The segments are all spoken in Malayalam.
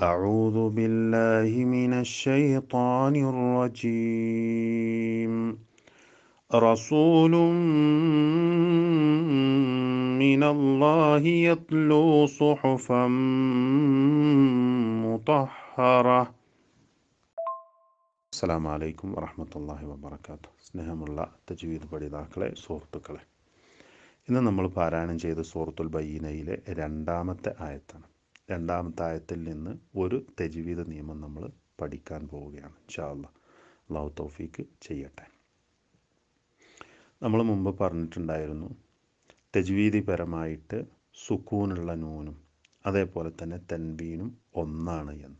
أعوذ بالله من الشيطان الرجيم رسول من الله يتلو صحفا مطهرة അസ്സാം വലൈക്കും വറഹമത്തല്ലാഹി വബർക്കാത്തു സ്നേഹമുള്ള തജ്വീദ് പഠിതാക്കളെ സുഹൃത്തുക്കളെ ഇന്ന് നമ്മൾ പാരായണം ചെയ്ത സൂറത്തുൽ ബയ്യനയിലെ രണ്ടാമത്തെ ആയത്താണ് രണ്ടാമത്തെ ആയത്തിൽ നിന്ന് ഒരു തജ്വീദ് നിയമം നമ്മൾ പഠിക്കാൻ പോവുകയാണ്. ഇൻഷാല്ല അള്ളാഹു തൗഫീക്ക് ചെയ്യട്ടെ. നമ്മൾ മുമ്പ് പറഞ്ഞിട്ടുണ്ടായിരുന്നു തജ്വീദിപരമായിട്ട് സുക്കൂനുള്ള നൂനും അതേപോലെ തന്നെ തൻവീനും ഒന്നാണ് എന്ന്.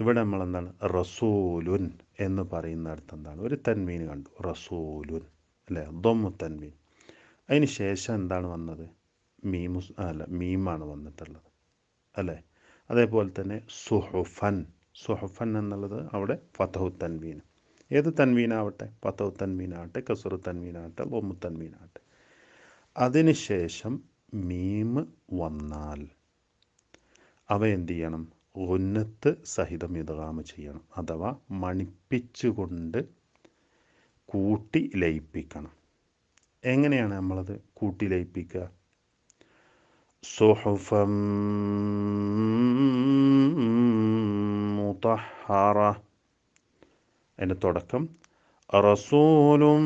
ഇവിടെ നമ്മൾ എന്താണ് റസൂലുൻ എന്ന് പറയുന്നിടത്ത് എന്താണ്? ഒരു തൻവീൻ കണ്ടു. റസൂലുൻ അല്ലേ? ദൊമ്മു തൻവീൻ. അതിന് ശേഷം എന്താണ് വന്നത്? മീമു അല്ല മീമാണ് വന്നിട്ടുള്ളത്. അല്ലേ? അതേപോലെ തന്നെ സുഹുഫൻ സുഹുഫൻ എന്നുള്ളത് അവിടെ ഫതഹു തൻവീൻ. ഏത് തൻവീനാവട്ടെ? ഫതഹു തൻവീനാവട്ടെ കസുറു തൻവീനാവട്ടെ ലൊമ്മു തൻവീനാവട്ടെ. അതിന് ശേഷം മീം വന്നാൽ അവ എന്ത് ചെയ്യണം? ഉന്നത്ത് സഹിതം ഇതകാമ ചെയ്യണം. അഥവാ മണിപ്പിച്ചുകൊണ്ട് കൂട്ടി ലയിപ്പിക്കണം. എങ്ങനെയാണ് നമ്മളത് കൂട്ടി ലയിപ്പിക്കുക? സുഹുഫം മുതഹറ അതിൻ്റെ തുടക്കം റസൂലും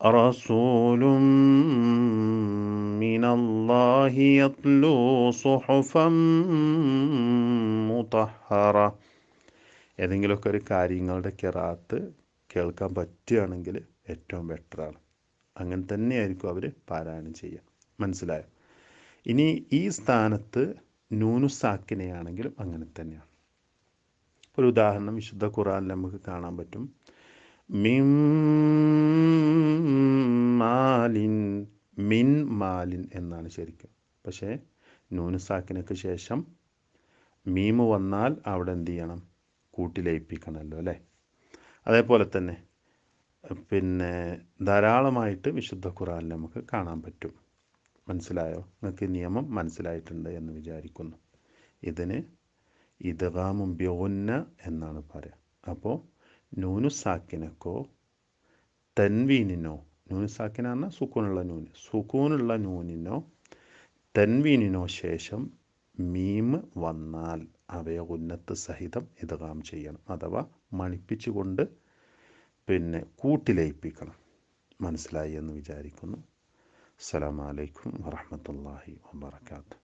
റസൂലും من الله يتلو صحفا مطهرة ഏതെങ്കിലുമൊക്കെ ഒരു കാര്യങ്ങളുടെ കിറാത്ത് കേൾക്കാൻ പറ്റുകയാണെങ്കിൽ ഏറ്റവും ബെറ്ററാണ് അങ്ങനെ തന്നെയായിരിക്കും അവർ പാരായണം ചെയ്യുക. മനസ്സിലായോ? ഇനി ഈ സ്ഥാനത്ത് നൂനുസാക്കിനെയാണെങ്കിലും അങ്ങനെ തന്നെയാണ്. ഒരു ഉദാഹരണം വിശുദ്ധ ഖുറാനിൽ നമുക്ക് കാണാൻ പറ്റും. മിം മാലിൻ മിൻ മാലിൻ എന്നാണ് ശരിക്കും. പക്ഷേ നൂനുസാക്കിനക്ക് ശേഷം മീമ് വന്നാൽ അവിടെ എന്ത് ചെയ്യണം? കൂട്ടിലയിപ്പിക്കണമല്ലോ അല്ലേ? അതേപോലെ തന്നെ പിന്നെ ധാരാളമായിട്ട് വിശുദ്ധ ഖുറാനിൽ നമുക്ക് കാണാൻ പറ്റും. മനസ്സിലായോ? നിങ്ങൾക്ക് നിയമം മനസ്സിലായിട്ടുണ്ട് എന്ന് വിചാരിക്കുന്നു. ഇതിന് ഇതകാമും ബ്യോന്ന എന്നാണ് പറയുക അപ്പോൾ നൂനുസാക്കിനക്കോ തൻവീനിനോ നൂനുസാക്കിന പറഞ്ഞാൽ സുക്കൂനുള്ള നൂന് സുക്കൂനുള്ള നൂനിനോ തൻവീനിനോ ശേഷം മീം വന്നാൽ അവയെ ഉന്നത്ത് സഹിതം ഇതകാം ചെയ്യണം. അഥവാ മണിപ്പിച്ചുകൊണ്ട് പിന്നെ കൂട്ടിലയിപ്പിക്കണം മനസ്സിലായി എന്ന് വിചാരിക്കുന്നു. അസ്സലാമലൈക്കും വറഹമത്തല്ലാഹി വാബർക്കാത്തു